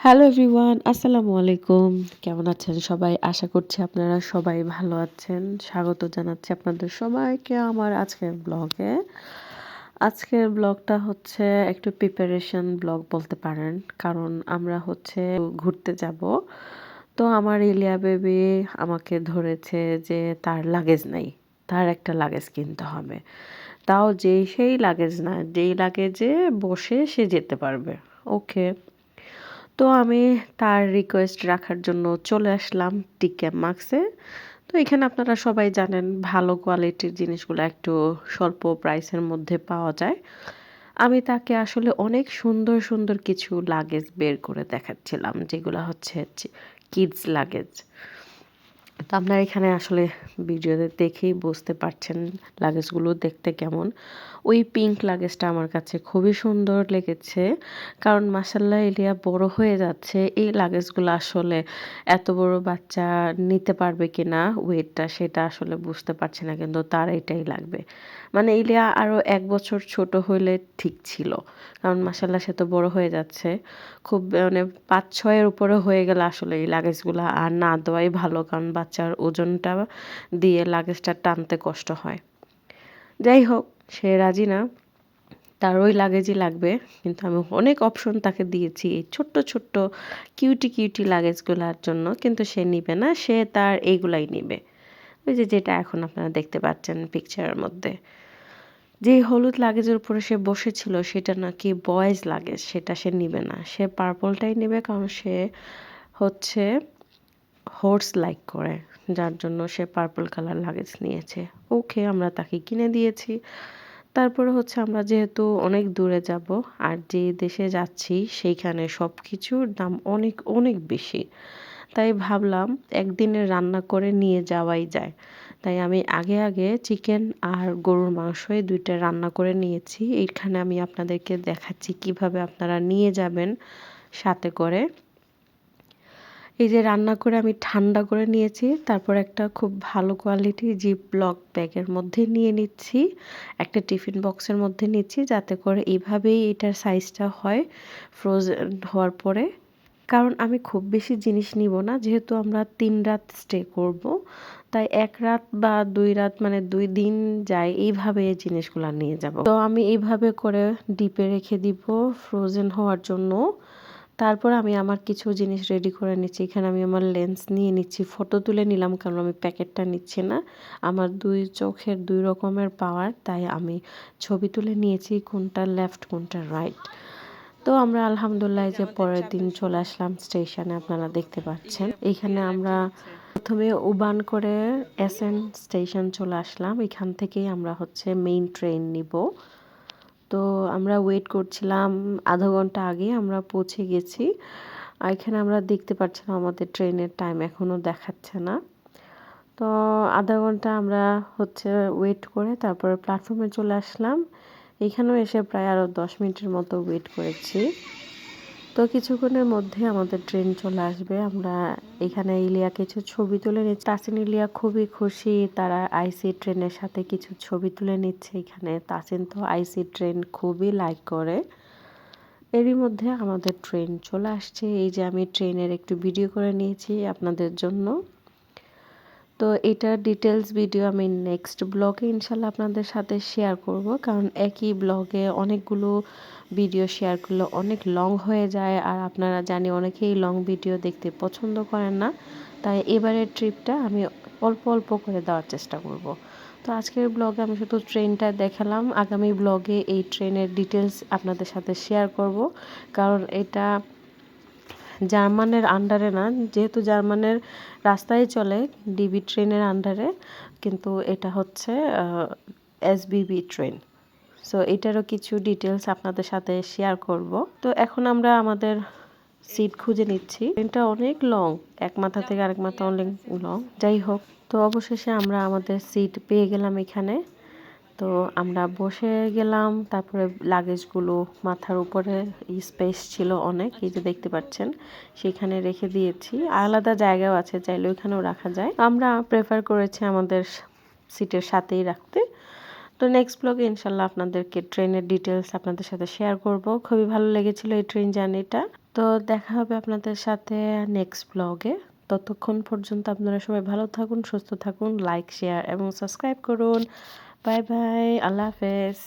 Hello everyone আসসালামু আলাইকুম কেমন আছেন সবাই? আশা করছি আপনারা সবাই ভালো আছেন। স্বাগত জানাচ্ছি আপনাদের সবাইকে আমার আজকের ব্লগে আজকের ব্লগটা হচ্ছে একটু প্রিপারেশন ব্লগ বলতে পারেন। কারণ আমরা হচ্ছে ঘুরতে যাব। তো আমার ইলিয়া বেবি আমাকে ধরেছে যে তার লাগেজ নাই। তার একটা লাগেজ কিনতে হবে। তাও যেই সেই লাগেজ না, যেই লাগেজে বসে সে যেতে পারবে। ওকে তো আমি তার রিকোয়েস্ট রাখার জন্য চলে আসলাম টিকে মার্কসে তো এখানে আপনারা সবাই জানেন ভালো কোয়ালিটির জিনিসগুলো একটু স্বল্প প্রাইসের মধ্যে পাওয়া যায়। আমি তাকে আসলে অনেক সুন্দর সুন্দর কিছু লাগেজ বের করে দেখাচ্ছিলাম, যেগুলো হচ্ছে কিডস লাগেজ তো আপনারা এখানে আসলে ভিডিওতে দেখেই বুঝতে পারছেন লাগেজগুলো দেখতে কেমন। ওই পিঙ্ক লাগেজটা আমার কাছে খুবই সুন্দর লেগেছে। কারণ মাসাল্লাহ এলিয়া বড় হয়ে যাচ্ছে। এই লাগেজগুলো আসলে এত বড় বাচ্চা নিতে পারবে কি না ওয়েটটা সেটা আসলে বুঝতে পারছি না, কিন্তু তার এটাই লাগবে। মানে এলিয়া আরও এক বছর ছোট হইলে ঠিক ছিল। কারণ মাসাল্লাহ সে তো বড় হয়ে যাচ্ছে। খুব মানে পাঁচ ছয়ের উপরে হয়ে গেলে আসলে এই লাগেজগুলো আর না দেওয়াই ভালো, কারণ বাচ্চার ওজনটা দিয়ে লাগেজটা টানতে কষ্ট হয়। যাই হোক, সে রাজি না। তার ওই লাগেজই লাগবে, কিন্তু আমি অনেক অপশন তাকে দিয়েছি এই ছোট্ট ছোট্ট কিউটি কিউটি লাগেজগুলোর জন্য, কিন্তু সে নিবে না, সে তার এইগুলাই নিবে। ওই যে যেটা এখন আপনারা দেখতে পাচ্ছেন পিকচারের মধ্যে। যে হলুদ লাগেজের উপরে সে বসেছিল, সেটা নাকি বয়েজ লাগেজ সেটা সে নিবে না। সে পার্পলটাই নেবে, কারণ সে হচ্ছে হোর্স লাইক করে, যার জন্য সে পার্পল কালার লাগেজ নিয়েছে। ওকে আমরা তাকে কিনে দিয়েছি। তারপরে হচ্ছে আমরা যেহেতু অনেক দূরে যাব আর যে দেশে যাচ্ছি, সেইখানে সব কিছুর দাম অনেক অনেক বেশি। তাই ভাবলাম একদিনে রান্না করে নিয়ে যাওয়াই যায়। তাই আমি আগে আগে চিকেন আর গরুর মাংসই দুইটা রান্না করে নিয়েছি। এইখানে আমি আপনাদেরকে দেখাচ্ছি কীভাবে আপনারা নিয়ে যাবেন সাথে করে। এই যে রান্না করে আমি ঠান্ডা করে নিয়েছি, তারপর একটা খুব ভালো কোয়ালিটির জিপ ব্লক ব্যাগের মধ্যে নিয়ে নিচ্ছি, একটা টিফিন বক্সের মধ্যে নিচ্ছি যাতে করে এইভাবেই এটার সাইজটা হয় ফ্রোজেন হওয়ার পরে। কারণ আমি খুব বেশি জিনিস নিব না, যেহেতু আমরা তিন রাত স্টে করব, তাই এক রাত বা দুই রাত মানে দুই দিন যায় এইভাবে এই জিনিসগুলো নিয়ে যাব। তো আমি এইভাবে করে ডিপে রেখে দিব ফ্রোজেন হওয়ার জন্য। তারপর আমি আমার কিছু জিনিস রেডি করে নিচ্ছি। এখানে আমি আমার লেন্স নিয়ে নিচ্ছি ফটো তুলে নিলাম কারণ আমি প্যাকেটটা নিচ্ছি না। আমার দুই চোখের দুই রকমের পাওয়ার তাই আমি ছবি তুলে নিয়েছি কোনটা লেফট কোনটা রাইট তো আমরা আলহামদুলিল্লাহ যে পরের দিন চলে আসলাম স্টেশনে আপনারা দেখতে পাচ্ছেন। এখানে আমরা প্রথমে উবান করে এসএন স্টেশন চলে আসলাম। এখান থেকেই আমরা হচ্ছে মেইন ট্রেন নিব। তো আমরা ওয়েট করছিলাম আধা ঘণ্টা আগে আমরা পৌঁছে গেছি। আর এখানে আমরা দেখতে পাচ্ছিলাম আমাদের ট্রেনের টাইম এখনও দেখাচ্ছে না। তো আধা ঘণ্টা আমরা হচ্ছে ওয়েট করে তারপরে প্ল্যাটফর্মে চলে আসলাম। এখানেও এসে প্রায় আরও দশ মিনিটের মতো ওয়েট করেছি। তো কিছুক্ষণের মধ্যে আমাদের ট্রেন চলে আসবে। আমরা এখানে ইলিয়া কিছু ছবি তুলে নিচ্ছি। তাসিন ইলিয়া খুবই খুশি, তারা আইসি ট্রেনের সাথে কিছু ছবি তুলে নিচ্ছে এখানে। তাসিন তো আইসি ট্রেন খুবই লাইক করে। এরই মধ্যে আমাদের ট্রেন চলে আসছে। এই যে আমি ট্রেনের একটু ভিডিও করে নিয়েছি আপনাদের জন্য। তো এটার ডিটেলস ভিডিও আমি নেক্সট ব্লগে ইনশাল্লাহ আপনাদের সাথে শেয়ার করব। কারণ একই ব্লগে অনেকগুলো ভিডিও শেয়ার করলে অনেক লং হয়ে যায় আর আপনারা জানি অনেকেই লং ভিডিও দেখতে পছন্দ করেন না। তাই এবারের ট্রিপটা আমি অল্প অল্প করে দেওয়ার চেষ্টা করব। তো আজকের ব্লগে আমি শুধু ট্রেনটা দেখালাম। আগামী ব্লগে এই ট্রেনের ডিটেলস আপনাদের সাথে শেয়ার করব। কারণ এটা জার্মানের আন্ডারে না, যেহেতু জার্মানের রাস্তায় চলে ডিবি ট্রেনের আন্ডারে কিন্তু এটা হচ্ছে এসবিবি ট্রেন সো এটারও কিছু ডিটেলস আপনাদের সাথে শেয়ার করব। তো এখন আমরা আমাদের সিট খুঁজে নিচ্ছি। ট্রেনটা অনেক লং এক মাথা থেকে আরেক মাথা অনেক লং যাই হোক, তো অবশেষে আমরা আমাদের সিট পেয়ে গেলাম এখানে। তো আমরা বসে গেলাম, তারপরে লাগেজগুলো মাথার উপরে স্পেস ছিল অনেক, এই যে দেখতে পাচ্ছেন, সেখানে রেখে দিয়েছি। আলাদা জায়গাও আছে, চাইলে ওইখানেও রাখা যায়। আমরা প্রেফার করেছি আমাদের সিটের সাথেই রাখতে। তো নেক্সট ব্লগে ইনশাল্লাহ আপনাদেরকে ট্রেনের ডিটেলস আপনাদের সাথে শেয়ার করব। খুবই ভালো লেগেছিল এই ট্রেন জার্নিটা তো দেখা হবে আপনাদের সাথে নেক্সট ব্লগে ততক্ষণ পর্যন্ত আপনারা সবাই ভালো থাকুন, সুস্থ থাকুন লাইক শেয়ার এবং সাবস্ক্রাইব করুন। বাই বাই আল্লাহ হাফেজ